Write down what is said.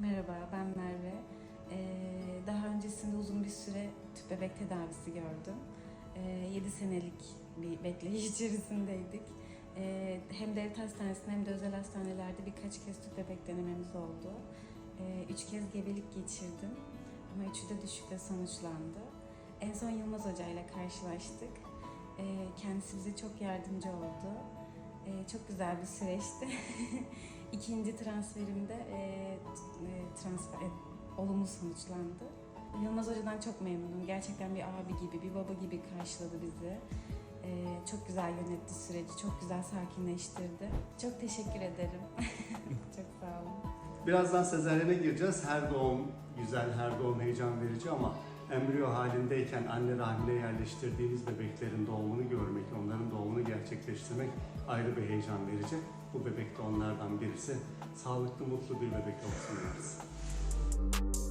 Merhaba, ben Merve. Ee, daha öncesinde uzun bir süre tüp bebek tedavisi gördüm. Ee, 7 senelik bir bekleyiş içerisindeydik. Ee, hem devlet hastanesinde hem de özel hastanelerde birkaç kez tüp bebek denememiz oldu. Ee, üç kez gebelik geçirdim ama üçü de düşükle sonuçlandı. En son Yılmaz Hoca ile karşılaştık. Ee, kendisi bize çok yardımcı oldu. Çok güzel bir süreçti. İkinci transferimde e, e, transfer e, olumlu sonuçlandı. Yılmaz Hoca'dan çok memnunum. Gerçekten bir abi gibi, bir baba gibi karşıladı bizi. Ee, çok güzel yönetti süreci, çok güzel sakinleştirdi. Çok teşekkür ederim. çok sağ olun. Birazdan sezaryene gireceğiz. Her doğum güzel, her doğum heyecan verici ama embriyo halindeyken anne rahmine yerleştirdiğiniz bebeklerin doğumunu görmek, onların doğumunu gerçekleştirmek ayrı bir heyecan verici. Bu bebek de onlardan birisi. Sağlıklı, mutlu bir bebek olsun diyoruz.